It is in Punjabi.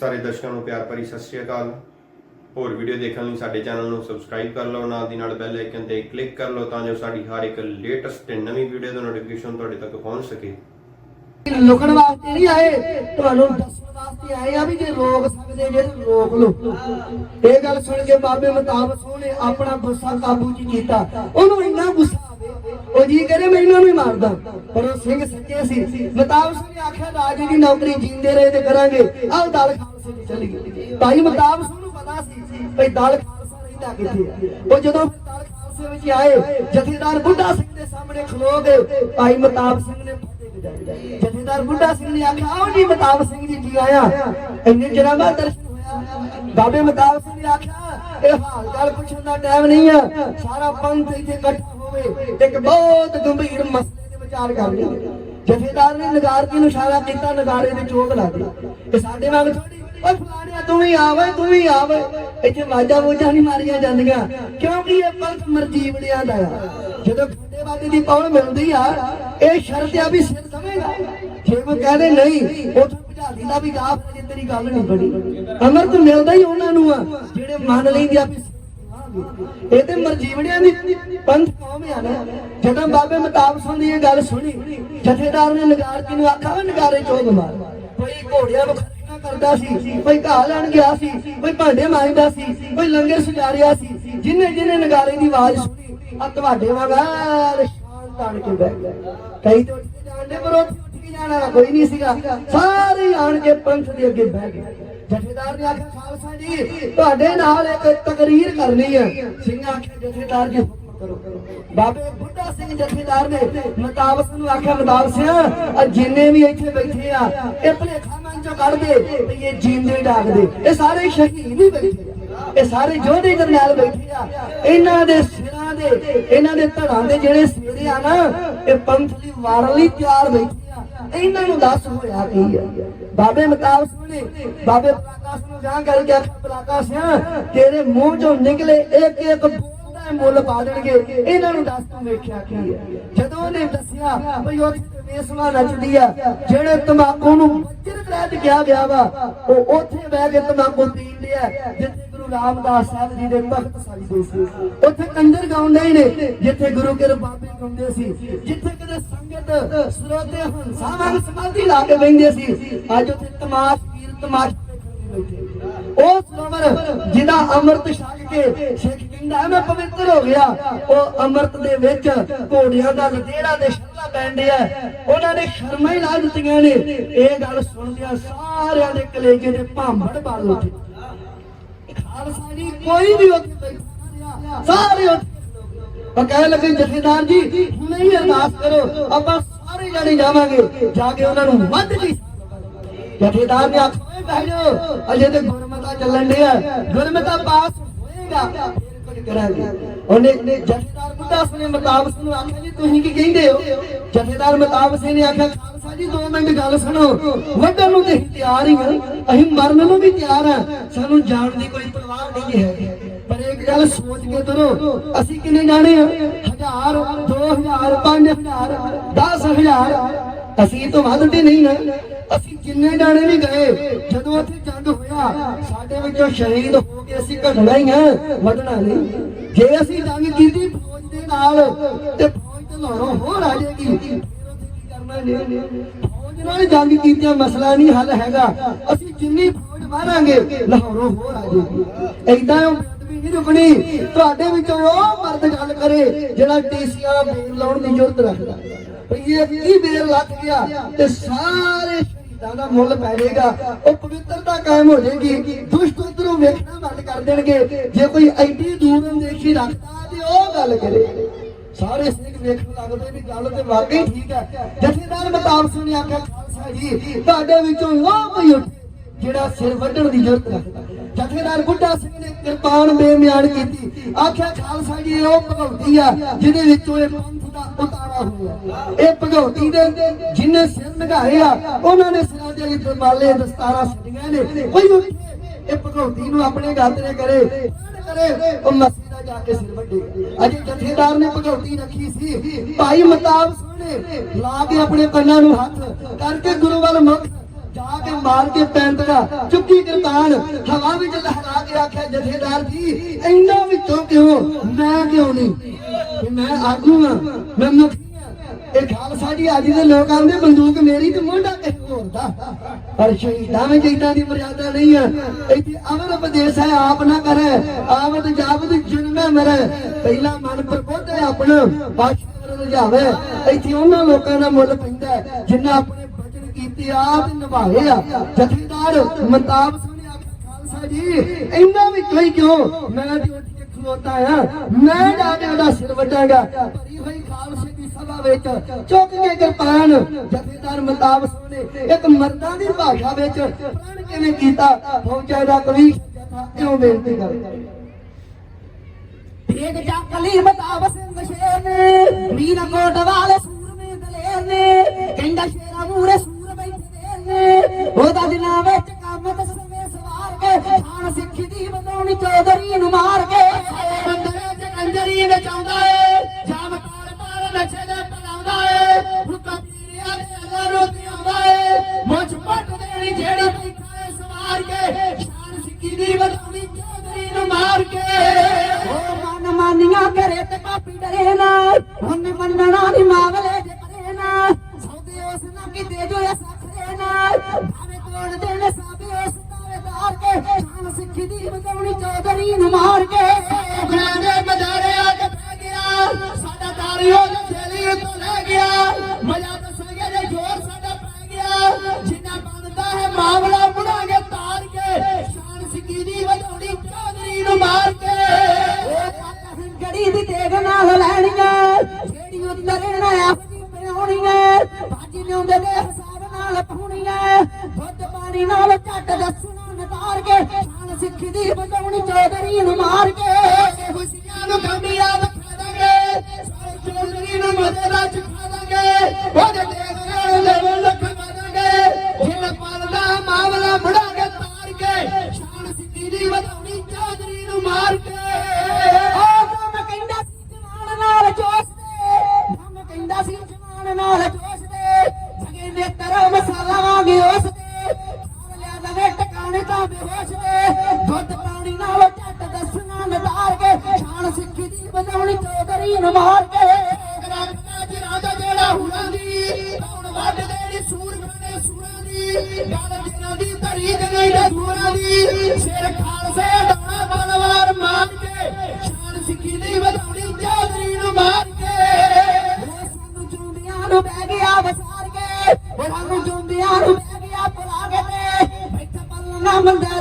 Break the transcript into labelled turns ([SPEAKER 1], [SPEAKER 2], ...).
[SPEAKER 1] ਸਾਰੇ ਦਰਸ਼ਕਾਂ ਨੂੰ ਪਿਆਰ ਭਰੀ ਸਤਿ ਸ਼੍ਰੀ ਅਕਾਲ। ਹੋਰ ਵੀਡੀਓ ਦੇਖਣ ਲਈ ਸਾਡੇ ਚੈਨਲ ਨੂੰ ਸਬਸਕ੍ਰਾਈਬ ਕਰ ਲਓ, ਨਾਲ ਦੀ ਨਾਲ ਬੈਲ ਆਈਕਨ ਤੇ ਕਲਿੱਕ ਕਰ ਲਓ ਤਾਂ ਜੋ ਸਾਡੀ ਹਰ ਇੱਕ ਲੇਟੈਸਟ ਤੇ ਨਵੀਂ ਵੀਡੀਓ ਦਾ ਨੋਟੀਫਿਕੇਸ਼ਨ ਤੁਹਾਡੇ ਤੱਕ ਪਹੁੰਚ ਸਕੇ।
[SPEAKER 2] ਲੁਕਣ ਵਾਸਤੇ ਨਹੀਂ ਆਏ, ਤੁਹਾਨੂੰ ਦੱਸਣ ਵਾਸਤੇ ਆਏ ਆ ਵੀ ਜੇ ਰੋਕ ਸਕਦੇ ਜੇ ਰੋਕ ਲਓ। ਇਹ ਗੱਲ ਸੁਣ ਕੇ ਬਾਬੇ ਮਤਾਬ ਸੋਹਣੇ ਆਪਣਾ ਗੁੱਸਾ ਕਾਬੂ 'ਚ ਕੀਤਾ। ਉਹਨੂੰ ਇੰਨਾ ਗੁੱਸਾ ਉਹ ਜੀ ਕਹਿੰਦੇ ਮੈਂ ਇਹਨਾਂ ਨੂੰ ਹੀ ਮਾਰਦਾ। ਪਰ ਉਹ ਸਿੰਘ ਸੱਚੇ ਸੀ। ਮਤਾਬ ਸਿੰਘ ਆਖਿਆ, ਰਾਜੇ ਦੀ ਨੌਕਰੀ ਜੀਂਦੇ ਰਹੇ ਤੇ ਕਰਾਂਗੇ। ਆਹ ਦਲ ਖਾਲਸੇ ਚਲੀ ਗਈ। ਭਾਈ ਮਤਾਬ ਸਿੰਘ ਨੂੰ ਪਤਾ ਸੀ ਭਈ ਦਲ ਖਾਲਸਾ ਰਹਿੰਦਾ ਕਿੱਥੇ ਉਹ ਜਦੋਂ ਫਿਰ ਦਲ ਖਾਲਸੇ ਵਿੱਚ ਆਏ, ਜਥੇਦਾਰ ਬੁੱਢਾ ਸਿੰਘ ਦੇ ਸਾਹਮਣੇ ਖਲੋ ਗਏ। ਭਾਈ ਮਤਾਬ ਸਿੰਘ ਨੇ ਜਥੇਦਾਰ ਬੁੱਢਾ ਸਿੰਘ ਨੇ ਆਖਿਆ, ਆਓ ਜੀ ਮਤਾਬ ਸਿੰਘ ਜੀ, ਕੀ ਆਇਆ? ਇੰਨੇ ਚਿਰਾਂ ਬਾਅਦ ਦਰਸ਼ਨ ਹੋਇਆ। ਬਾਬੇ ਮਤਾਬ ਸਿੰਘ ਨੇ ਆਖਿਆ, ਇਹ ਹਾਲ ਚਾਲ ਪੁੱਛਣ ਦਾ ਟਾਈਮ ਨਹੀਂ ਆ। ਸਾਰਾ ਪੰਥ ਇੱਥੇ ਇਕੱਠਾ ਹੋਵੇ, ਇੱਕ ਬਹੁਤ ਗੰਭੀਰ ਮਸਲੇ ਤੇ ਵਿਚਾਰ ਕਰਨੀ ਜਥੇਦਾਰ ਨੇ ਨਗਾਰਕੀ ਨੂੰ ਇਸ਼ਾਰਾ ਕੀਤਾ ਨਗਾਰੇ ਦੇ ਚੋਕ ਲਾ ਦੇ ਇਹ ਸਾਡੇ ਵਾਂਗ ਥੋੜੀ ਓਏ ਫਲਾਣਿਆ, ਤੂੰ ਵੀ ਆਵੇ ਤੂੰ ਵੀ ਆਵੇ ਇੱਥੇ ਵਾਜਾ ਵੋਜਾ ਨਹੀਂ ਮਾਰੀਆਂ ਜਾਂਦੀਆਂ। ਕਿਉਂਕਿ ਇਹ ਪੰਥ ਮਰਜੀਵੜਿਆਂ ਦਾ ਆ? ਜਦੋਂ ਖੰਡੇ ਦੀ ਪੌਣ ਮਿਲਦੀ ਆ, ਇਹ ਸ਼ਰਤ ਆ ਵੀ ਸਿਰ ਦਵੇਗਾ। ਜੇ ਕੋਈ ਕਹਦੇ ਨਹੀਂ, ਉਥੇ ਭਜਾਦੀ ਦਾ ਵੀ ਗਾਫ ਜੇ ਤੇਰੀ ਗੱਲ ਨਹੀਂ ਬਣੀ। ਅਮਰਤ ਮਿਲਦਾ ਹੀ ਉਹਨਾਂ ਨੂੰ ਆ, ਜਿਹੜੇ ਮੰਨ ਲੈਂਦੇ ਆ ਵੀ ਸਿਰ ਇਹ ਤੇ ਮਰਜੀਵੜਿਆਂ ਦੀ ਪੰਥ ਕੌਮ ਆ ਨਾ, ਜਦੋਂ ਬਾਬੇ ਮਤਾਬ ਸਿੰਘ ਦੀ ਇਹ ਗੱਲ ਸੁਣੀ, ਜਥੇਦਾਰ ਨੇ ਨਗਾਰ ਜੀ ਨੂੰ ਆਖਿਆ? ਵਾ ਨਗਾਰੇ ਚੋਗ ਮਾਰ। ਕੋਈ ਘੋੜਿਆਂ ਨੂੰ ਕਰਦਾ ਸੀ ਕੋਈ ਘਾਹ ਲੈਣ ਗਿਆ ਸੀ ਕੋਈ ਭਾਂਡੇ ਮਾਂਜਦਾ ਸੀ ਕੋਈ ਲੰਗਰ ਸਜਾਰਿਆ ਸੀ, ਜਿਨੇ ਜਿਨੇ ਨਗਾਰੇ ਦੀ ਆਵਾਜ਼ ਸੁਣੀ ਆ ਤੁਹਾਡੇ ਵਾਂਗਾ ਸ਼ਾਨ ਤਾਣ ਕੇ ਬਹਿ ਗਿਆ। ਕਈ ਤਾਂ ਜਾਣਦੇ ਪਰ ਉੱਠ ਕੇ ਜਾਣ ਵਾਲਾ ਕੋਈ ਨਹੀਂ ਸੀਗਾ। ਸਾਰੇ ਆਣ ਕੇ ਪੰਥ ਦੇ ਅੱਗੇ ਬਹਿ ਗਏ। ਜਥੇਦਾਰ ਨੇ ਆਖਿਆ, ਖਾਲਸਾ ਜੀ, ਤੁਹਾਡੇ ਨਾਲ ਇੱਕ ਤਕਰੀਰ ਕਰਨੀ ਹੈ ਸਿੰਘ ਆਖਿਆ, ਜਥੇਦਾਰ ਜੀ ਬਾਬੇ ਬੁੱਢਾ ਸਿੰਘ ਜਥੇਦਾਰ ਨੇ ਮਤਾਬਸ ਨੂੰ ਆਖਿਆ ਮਤਾਬ ਸਿੰਘ ਆ ਜਿੰਨੇ ਵੀ ਇੱਥੇ ਬੈਠੇ ਆ, ਇਹ ਭਲੇਖਾ ਚੋਂ ਕੱਢ ਦੇ ਵੀ ਇਹ ਜੀਂਦੇ ਡਾਕਦੇ। ਇਹ ਸਾਰੇ ਸ਼ਹੀਦ ਹੀ ਬੈਠੇ ਇਹ ਸਾਰੇ ਯੋਧੇ ਜਰਨੈਲ ਬੈਠੇ ਆ। ਇਹਨਾਂ ਦੇ ਸਿਰਾਂ ਦੇ, ਇਹਨਾਂ ਦੇ ਧੜਾਂ ਦੇ ਜਿਹੜੇ ਸਿਰੇ ਆ ਨਾ, ਇਹ ਪੰਥ ਦੀ ਵਾਰ ਲਈ ਤਿਆਰ ਬੈਠੇ ਆ। ਇਹਨਾਂ ਨੂੰ ਦੱਸ ਹੋਇਆ ਕੀ ਆ? ਬਾਬੇ ਮਤਾਬ ਸੁਣੇ, ਬਾਬੇ ਪ੍ਰਕਾਸ਼ ਨੂੰ ਜਾਂ ਕਰਕੇ ਆਖਿਆ ਪ੍ਰਕਾਸ਼ ਤੇਰੇ ਮੂੰਹ ਚੋਂ ਨਿਕਲੇ ਇੱਕ ਇੱਕ ਬੂੰਦ ਦਾ ਮੁੱਲ ਪਾ ਦੇਣਗੇ। ਇਹਨਾਂ ਨੂੰ ਦੱਸ ਤੂੰ ਵੇਖਿਆ ਕੀ ਹੈ ਜਦੋਂ ਉਹਨੇ ਦੱਸਿਆ ਭਈ ਉੱਥੇ ਤੇ ਵੇਸਵਾ ਨੱਚਦੀ ਆ, ਜਿਹੜੇ ਤੰਬਾਕੂ ਨੂੰ ਵਜਰ ਕਿਹਾ ਗਿਆ ਵਾ, ਉਹ ਉੱਥੇ ਬਹਿ ਕੇ ਤਮਾਕੂ ਪੀਂਦੇ ਆ, ਜਿੱਥੇ ਗੁਰੂ ਰਾਮਦਾਸ ਸਾਹਿਬ ਜੀ ਦੇ ਤਖਤ ਸਾਜਦੇ ਸੀ। ਉੱਥੇ ਕੰਜਰ ਗਾਉਂਦੇ ਹੀ ਨੇ, ਜਿੱਥੇ ਗੁਰੂ ਕੇ ਬਾਬੇ ਗਾਉਂਦੇ ਸੀ, ਜਿੱਥੇ ਕਿਤੇ ਸੰਗਤ ਸਰੋਤੇ ਹੰਸਾਂ ਵਾਂਗ ਸਮਾਧੀ ਲਾ ਕੇ ਬੈਠਦੇ ਸੀ, ਅੱਜ ਉੱਥੇ ਤਮਾਸ਼ ਪੀਰ ਤਮਾਸ਼ ਉਹ ਸਰਵਰ ਜਿਹਦਾ ਅੰਮ੍ਰਿਤ ਛਕ ਕੇ ਸਿੱਖ ਕਹਿੰਦਾ, ਮੈਂ ਪਵਿੱਤਰ ਹੋ ਗਿਆ। ਉਹ ਅੰਮ੍ਰਿਤ ਦੇ ਵਿੱਚ ਘੋੜਿਆਂ ਦਾ ਲਤੇੜਾ ਦੇ ਪੈਂਦੇ ਆ ਉਹਨਾਂ ਨੇ ਸ਼ਰਮਾਂ ਹੀ ਲਾ ਦਿੱਤੀਆਂ ਨੇ। ਇਹ ਗੱਲ ਸੁਣਦਿਆਂ ਸਾਰਿਆਂ ਦੇ ਕਲੇਜੇ ਦੇ ਭਾਂਬੜ ਬਲ ਉੱਠੇ। ਖਾਲਸਾ ਜੀ, ਕੋਈ ਵੀ ਉੱਥੇ ਬੈਠਾ ਸਾਰੇ ਉਹ ਕਹਿਣ ਲੱਗੇ, ਜਥੇਦਾਰ ਜੀ ਨਹੀਂ ਅਰਦਾਸ ਕਰੋ, ਆਪਾਂ ਸਾਰੇ ਜਾਣੇ ਜਾਵਾਂਗੇ। ਜਾ ਕੇ ਉਹਨਾਂ ਨੂੰ ਵੱਧ ਜੀ। ਜਥੇਦਾਰ ਨੇ ਆਖਿਆ ਬਹਿ ਜਾਓ। ਅਜੇ ਤੇ ਗੁਰਮਤਾ ਚੱਲਣ ਡਿਆ ਗੁਰਮਤਾ ਪਾਸ ਹੋਏਗਾ। ਫਿਰ ਕਰਾਂਗੇ। ਉਹਨੇ ਜਥੇਦਾਰ ਮੁਤਾਸ ਨੇ ਮਤਾਬਸ ਨੂੰ ਆਖਿਆ ਜੀ, ਤੁਸੀਂ ਕੀ ਕਹਿੰਦੇ ਹੋ? ਜਥੇਦਾਰ ਮਤਾਬਸ ਨੇ ਆਖਿਆ, ਖਾਲਸਾ ਜੀ 2 ਮਿੰਟ ਗੱਲ ਸੁਣੋ। ਵੱਡਣ ਨੂੰ ਤੇ ਅਸੀਂ ਤਿਆਰ ਹੀ ਹਾਂ। ਅਸੀਂ ਮਰਨ ਨੂੰ ਵੀ ਤਿਆਰ ਹਾਂ। ਸਾਨੂੰ ਜਾਣ ਦੀ ਕੋਈ ਪਰਵਾਹ ਨਹੀਂ ਹੈ। ਪਰ ਇੱਕ ਗੱਲ ਸੋਚ ਕੇ ਤੁਰੋ ਅਸੀਂ ਕਿੰਨੇ ਜਾਣੇ ਆ ਹਜ਼ਾਰ 2000 5000 10000 ਅਸੀਂ ਤੋਂ ਵੱਧ ਤੇ ਨਹੀਂ ਨਾ। ਅਸੀਂ ਜਿੰਨੇ ਜਾਣੇ ਵੀ ਗਏ, ਜਦੋਂ ਉੱਥੇ ਜੰਗ ਹੋਇਆ, ਸਾਡੇ ਵਿੱਚੋਂ ਸ਼ਹੀਦ ਹੋ ਕੇ ਅਸੀਂ ਘਟਣਾ ਹੀ ਆ, ਵਧਣਾ ਨਹੀਂ। ਜੇ ਅਸੀਂ ਜੰਗ ਕੀਤੀ ਫੌਜ ਦੇ ਨਾਲ, ਤੇ ਫੌਜ ਤੇ ਲਾਹੌਰੋਂ ਹੋਰ ਆ ਜਾਏਗੀ। ਫੌਜ ਨਾਲ ਜੰਗ ਕੀਤਿਆਂ ਮਸਲਾ ਨਹੀਂ ਹੱਲ ਹੈਗਾ। ਅਸੀਂ ਜਿੰਨੀ ਫੌਜ ਮਾਰਾਂਗੇ, ਲਾਹੌਰੋਂ ਹੋਰ ਆ ਜਾਏਗੀ। ਐਦਾਂ ਉਹ ਬੇਅਦਬੀ ਨਹੀਂ ਰੁਕਣੀ। ਤੁਹਾਡੇ ਵਿੱਚੋਂ ਉਹ ਮਰਦ ਗੱਲ ਕਰੇ, ਜਿਹੜਾ ਟੀਸੀਆਂ ਬੇਰ ਲਾਉਣ ਦੀ ਜ਼ਰੂਰਤ ਰੱਖਦਾ। ਭਈ ਇਹ ਕੀ ਬੇਰ ਲੱਗ ਗਿਆ, ਤੇ ਸਾਰੇ ਸ਼ਹੀਦਾਂ ਦਾ ਮੁੱਲ ਪੈ ਜਾਏਗਾ, ਉਹ ਪਵਿੱਤਰਤਾ ਕਾਇਮ ਹੋ ਜਾਏਗੀ। ਦੁਸ਼ਟ ਉਧਰੋਂ ਵੇਖਣਾ ਬੰਦ ਕਰ ਦੇਣਗੇ। ਜੇ ਕੋਈ ਐਡੀ ਦੂਰ ਦੇਖੀ ਰੱਖਦਾ ਤੇ ਉਹ ਗੱਲ ਕਰੇ। ਸਾਰੇ ਸਿੰਘ ਵੇਖਣ ਲੱਗਦੇ ਵੀ ਗੱਲ ਤੇ ਵਾਕਈ ਠੀਕ ਹੈ। ਜਥੇਦਾਰ ਮਤਾਬ ਸਿੰਘ ਨੇ ਆਖਿਆ, ਖਾਲਸਾ ਜੀ, ਤੁਹਾਡੇ ਵਿੱਚੋਂ ਉਹ ਕੋਈ ਉੱਠੇ ਜਿਹੜਾ ਸਿਰ ਵੱਢਣ ਦੀ ਜ਼ਰੂਰਤ ਰੱਖਦਾ ਜਥੇਦਾਰ ਬੁੱਢਾ ਸਿੰਘ ਨੇ ਕਿਰਪਾਨ ਬੇਮਿਆਨ ਕੀਤੀ। ਆਖਿਆ, ਖਾਲਸਾ ਜੀ, ਇਹ ਉਹ ਭਗਵਤੀ ਆ ਜਿਹਦੇ ਵਿੱਚੋਂ ਇਹ ਉਤਾਰਾ ਹੋਇਆ ਇਹ ਭਗਵਤੀ ਦੇ ਜਿਨੇ ਸਿਰ ਲਗਾਏ ਆ, ਉਹਨਾਂ ਨੇ ਸਿਰਾਂ ਦੇ ਵਿੱਚ ਮਾਲੇ ਦਸਤਾਰਾਂ ਸੱਡੀਆਂ ਨੇ। ਕੋਈ ਉੱਠੇ ਇਹ ਭਗਵਤੀ ਨੂੰ ਆਪਣੇ ਗਾਤਰੇ ਕਰੇ ਕਰੇ? ਉਹ ਮਸੀ ਜਾ ਕੇ ਸਿਰ ਵੱਡੇ। ਅਜੇ ਜਥੇਦਾਰ ਨੇ ਭਗਵਤੀ ਰੱਖੀ ਸੀ। ਭਾਈ ਮਤਾਬ ਸੋਹਣੇ, ਲਾ ਕੇ ਆਪਣੇ ਕੰਨਾਂ ਨੂੰ ਹੱਥ ਕਰਕੇ ਗੁਰੂ ਵੱਲ ਮੁਖ ਜਾ ਕੇ ਮਾਰ ਕੇ ਪੈਂਤਰਾ ਚੁੱਕੀ ਕਿਰਤਾਨ। ਹਵਾ ਵਿੱਚ ਲਹਿਰਾ ਕੇ ਆਖਿਆ, ਜਥੇਦਾਰ ਜੀ, ਇੰਨਾ ਵਿੱਚੋਂ ਕਿਉਂ? ਮੈਂ ਕਿਉਂ ਨਹੀਂ? ਕਿ ਮੈਂ ਆਗੂ ਆ ਮੈਂ ਮੁਖੀ ਹਾਂ। ਇਹ ਖਾਲਸਾ ਜੀ ਅੱਜ ਦੇ ਲੋਕ ਆਉਂਦੇ ਬੰਦੂਕ ਮੇਰੀ ਤੇ ਮੋਢਾ ਕਿਸੇ ਹੋਰ ਦਾ। ਪਰ ਸ਼ਹੀਦਾਂ ਵਿੱਚ ਇਦਾਂ ਦੀ ਮਰਿਆਦਾ ਨਹੀਂ ਹੈ ਇੱਥੇ ਅਮਰ ਉਪਦੇਸ਼ ਹੈ ਆਪ ਨਾ ਕਰੇ ਆਵਤ ਜਾਵਤ ਜਨਮੇ ਮਰੇ। ਪਹਿਲਾ ਮਨ ਪ੍ਰਬੁੱਧ ਆਪਣਾ ਬਾਕੀ ਰੁਝਾਵੇ। ਇੱਥੇ ਉਹਨਾਂ ਲੋਕਾਂ ਦਾ ਮੁੱਲ ਪੈਂਦਾ ਹੈ, ਜਿਨ੍ਹਾਂ ਆਪਣੇ ਵਚਨ ਕੀਤੇ ਆਪ ਨਿਭਾਏ ਆ। ਜਥੇਦਾਰ ਮਨਤਾਬ ਸੁਣੇ ਆਖਿਆ ਖਾਲਸਾ ਜੀ ਇੰਨਾ ਵੀ ਕੋਈ ਕਿਉਂ? ਮੈਂ ਤੇ ਖਲੋਤਾ ਆ। ਮੈਂ ਜਾ ਕੇ ਉਹਦਾ ਸਿਰ ਵੱਟਾਂਗਾ ਭਰੀ ਹੋਈ ਖਾਲਸੇ ਦੀ ਸਭਾ ਵਿੱਚ ਚੁੱਕ ਕੇ ਕਿਰਪਾਨ। ਜਥੇਦਾਰ ਮਤਾਬ ਸੁਣੇ ਇੱਕ ਮਰਦਾਂ ਦੀ ਭਾਸ਼ਾ ਵਿੱਚ ਪ੍ਰਣ ਕਿਵੇਂ ਕੀਤਾ? ਫੌਜਾਂ ਦਾ ਕਵੀ ਇਉਂ ਬੇਨਤੀ ਕਰਦਾ
[SPEAKER 3] ਇੱਕ ਚੱਕਲੀ ਬਤਾਵ ਸਿੰਘ ਸ਼ੇਰ ਨੇ, ਮੀਰਾ ਕੋਟ ਵਾਲੇ ਸੂਰਮੇ ਦਲੇਰ ਨੇ, ਕਹਿੰਦਾ ਸ਼ੇਰਾ ਮੂਰੇ ਸੂਰ ਬੈਠੇ ਨੇ। ਉਹਦਾ ਦਿਨਾਂ ਵਿੱਚ ਕੰਮ ਦਸਵੇਂ ਸਿੱਖੀ ਦੀ ਬਤਾਉਣੀ ਚੌਧਰੀ ਨੂੰ ਮਾਰ ਕੇ। ਮੰਦਰੇ ਚ ਕੰਜਰੀ ਨਚਾਉਂਦਾ ਏ ਜਾਮ ਪਾਰ ਪਾਰ ਨਸ਼ੇ ਦੇ ਪਲਾਉਂਦਾ ਏ ਹੁਕਾ ਪੀਰਿਆ ਦੇ ਅੱਲਾ ਰੋਤੀ ਆਉਂਦਾ ਏ। ਮੁੱਛ ਪੱਟ ਦੇਣੀ ਜਿਹੜੀ ਬੈਠਾ ਏ ਸਵਾਰ ਕੇ ਸ਼ਾਨ ਸਿੱਖੀ ਦੀ ਬਤਾਉਣੀ ਚੌਧਰੀ ਨੂੰ ਮਾਰ ਕੇ। ਉਹ ਮਨ ਮਾਨੀਆਂ ਕਰੇ ਤੇ ਪਾਪੀ ਡਰੇ ਨਾ ਉਹਨੇ ਮੰਨਣਾ ਨਹੀਂ ਮਾਵਲੇ ਮਾਰ ਕੇ ਉਹਨਾਂ ਦੇ ਆ ਕੇ ਪੈ ਗਿਆ। ਸਾਡਾ ਤਾਰੀਓ ਦੇ ਥੇਲੀ ਉੱਤੋਂ ਲੈ ਗਿਆ। ਮਜ਼ਾ ਦੱਸਾਂਗੇ ਜੇ ਜ਼ੋਰ ਸਾਡਾ ਪੈ ਗਿਆ। ਜਿੰਨਾ ਬਣਦਾ ਹੈ ਮਾਮਲਾ ਮੁੜਾਂਗੇ ਤਾਰ ਕੇ, ਸ਼ਾਨ ਸਿੱਖੀ ਵਧਾਉਣੀ ਚੌਧਰੀ ਨੂੰ ਮਾਰ ਕੇ। ਉਹ ਦੀ ਤੇਗ ਨਾਲ ਲੈਣੀਆਂ, ਜਿਹੜੀ ਉਤਰਨ ਆਪਣੀ ਪਿਆਉਣੀਆਂ ਬਾਜੀ ਲਿਆਉਂਦੇ ਦੇ ਹਿਸਾਬ ਨਾਲ ਪਾਉਣੀਆਂ। ਦੁੱਧ ਪਾਣੀ ਨਾਲ ਝੱਟ ਦੱਸਣਾ ਨਤਾਰ ਕੇ ਸਿੱਖੀ ਦੀ ਬਚਾਉਣੀ ਚੌਧਰੀ ਨੂੰ ਮਾਰ ਕੇ ਖੁਸ਼ੀਆਂ ਨੂੰ ਕਾਮਯਾਬ ਵੱਢ ਦੇਣੀ ਸੂਰ ਸੂਰਾਂ ਦੀ ਗੱਲ ਜਿਹਨਾਂ ਦੀ ਧਰੀ ਨਹੀਂ ਤੇ ਸੂਰਾਂ ਦੀ। ਸਿਰ ਖਾਲਸੇ ਡਾਉਣਾ ਬਲਵਾਰ ਮਾਰ ਕੇ, ਸ਼ਾਨ ਸਿੱਖੀ ਦੀ ਵਧਾਉਣੀ ਚਾਦਰੀ ਨੂੰ ਮਾਰ ਕੇ। ਸਾਨੂੰ ਜੁੰਦਿਆਂ ਨੂੰ ਬਹਿ ਗਿਆ ਵਸਾਰ ਕੇ ਸਾਨੂੰ ਜੁੰਦਿਆਂ ਨੂੰ ਬਹਿ ਗਿਆ ਭੁਲਾ ਕੇ ਤੇ। ਬੈਠਾ ਪੱਲਣਾ ਮੰਦਰ ਵਿੱਚ